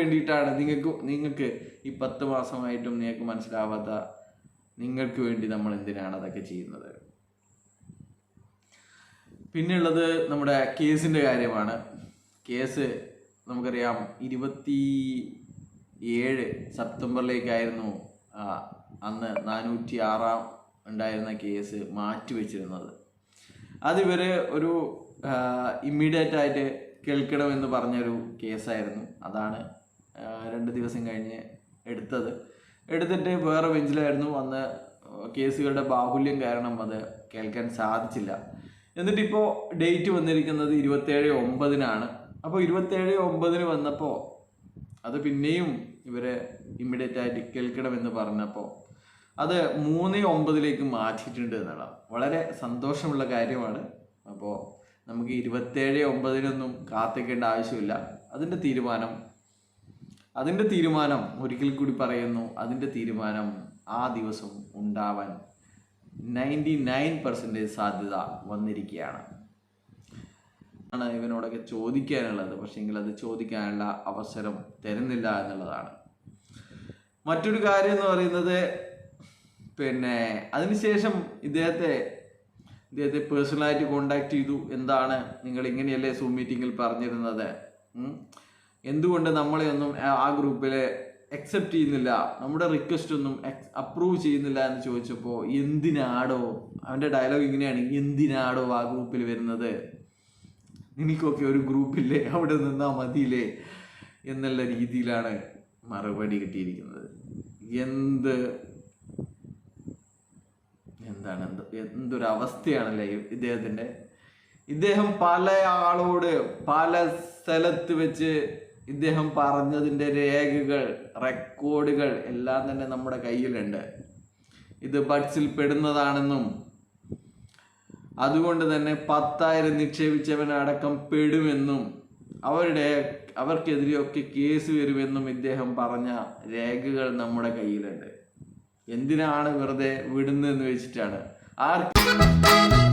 വേണ്ടിയിട്ടാണ്. നിങ്ങൾക്ക് നിങ്ങൾക്ക് ഈ പത്ത് മാസമായിട്ടും നിങ്ങൾക്ക് മനസ്സിലാവാത്ത നിങ്ങൾക്ക് വേണ്ടി നമ്മൾ എന്തിനാണ് അതൊക്കെ ചെയ്യുന്നത്? പിന്നെയുള്ളത് നമ്മുടെ കേസിന്റെ കാര്യമാണ്. കേസ് നമുക്കറിയാം ഇരുപത്തി ഏഴ് സെപ്റ്റംബറിലേക്കായിരുന്നു അന്ന് നാനൂറ്റി ആറാം ഉണ്ടായിരുന്ന കേസ് മാറ്റിവെച്ചിരുന്നത്. അതിവർ ഒരു ഇമ്മീഡിയറ്റ് ആയിട്ട് കേൾക്കണമെന്ന് പറഞ്ഞൊരു കേസായിരുന്നു. അതാണ് രണ്ട് ദിവസം കഴിഞ്ഞ് എടുത്തത്. എടുത്തിട്ട് വേറെ ബെഞ്ചിലായിരുന്നു. അന്ന് കേസുകളുടെ ബാഹുല്യം കാരണം അത് കേൾക്കാൻ സാധിച്ചില്ല. എന്നിട്ടിപ്പോൾ ഡേറ്റ് വന്നിരിക്കുന്നത് ഇരുപത്തേഴ് ഒമ്പതിനാണ്. അപ്പോൾ ഇരുപത്തേഴ് ഒമ്പതിന് വന്നപ്പോൾ അത് പിന്നെയും ഇവരെ ഇമ്മീഡിയറ്റ് ആയിട്ട് കേൾക്കണമെന്ന് പറഞ്ഞപ്പോൾ അത് മൂന്ന് ഒമ്പതിലേക്ക് മാറ്റിയിട്ടുണ്ട് എന്നുള്ളതാണ് വളരെ സന്തോഷമുള്ള കാര്യമാണ്. അപ്പോൾ നമുക്ക് ഇരുപത്തേഴ് ഒമ്പതിനൊന്നും കാത്തിക്കേണ്ട ആവശ്യമില്ല. അതിന്റെ തീരുമാനം അതിന്റെ തീരുമാനം ഒരിക്കൽ കൂടി പറയുന്നു. അതിന്റെ തീരുമാനം ആ ദിവസം ഉണ്ടാവാൻ നയന്റി നയൻ പെർസെന്റേജ് സാധ്യത വന്നിരിക്കുകയാണ്. ആണ് ഇവനോടൊക്കെ ചോദിക്കാനുള്ളത്. പക്ഷേങ്കിൽ അത് ചോദിക്കാനുള്ള അവസരം തരുന്നില്ല എന്നുള്ളതാണ്. മറ്റൊരു കാര്യം എന്ന് പറയുന്നത് പിന്നെ അതിനുശേഷം ഇദ്ദേഹത്തെ ഇദ്ദേഹത്തെ പേഴ്സണലായിട്ട് കോണ്ടാക്ട് ചെയ്തു. എന്താണ്? നിങ്ങൾ ഇങ്ങനെയല്ലേ സൂം മീറ്റിങ്ങിൽ പറഞ്ഞിരുന്നത്? എന്തുകൊണ്ട് നമ്മളെ ഒന്നും ആ- ഗ്രൂപ്പിലെ അക്സെപ്റ്റ് ചെയ്യുന്നില്ല? നമ്മുടെ റിക്വസ്റ്റ് ഒന്നും അപ്രൂവ് ചെയ്യുന്നില്ല എന്ന് ചോദിച്ചപ്പോൾ എന്തിനാടോ? അവന്റെ ഡയലോഗ് ഇങ്ങനെയാണ് എന്തിനാടോ ആ ഗ്രൂപ്പിൽ വരുന്നത്? എനിക്കൊക്കെ ഒരു ഗ്രൂപ്പില്ലേ? അവിടെ നിന്നാൽ മതിയില്ലേ? എന്നുള്ള രീതിയിലാണ് മറുപടി കിട്ടിയിരിക്കുന്നത്. എന്ത് എന്താണ് എന്ത് അവസ്ഥയാണല്ലേ ഇദ്ദേഹത്തിന്റെ ഇദ്ദേഹം പല ആളോട് പല സ്ഥലത്ത് വെച്ച് ഇദ്ദേഹം പറഞ്ഞതിന്റെ രേഖകൾ റെക്കോർഡുകൾ എല്ലാം തന്നെ നമ്മുടെ കയ്യിലുണ്ട്. ഇത് ബഡ്സിൽ പെടുന്നതാണെന്നും അതുകൊണ്ട് തന്നെ പത്തായിരം നിക്ഷേപിച്ചവനടക്കം പെടുമെന്നും അവരുടെ അവർക്കെതിരെയൊക്കെ കേസ് വരുമെന്നും ഇദ്ദേഹം പറഞ്ഞ രേഖകൾ നമ്മുടെ കയ്യിലുണ്ട്. എന്തിനാണ് വെറുതെ വിടുന്നതെന്ന് വെച്ചിട്ടാണ്? ആർക്ക്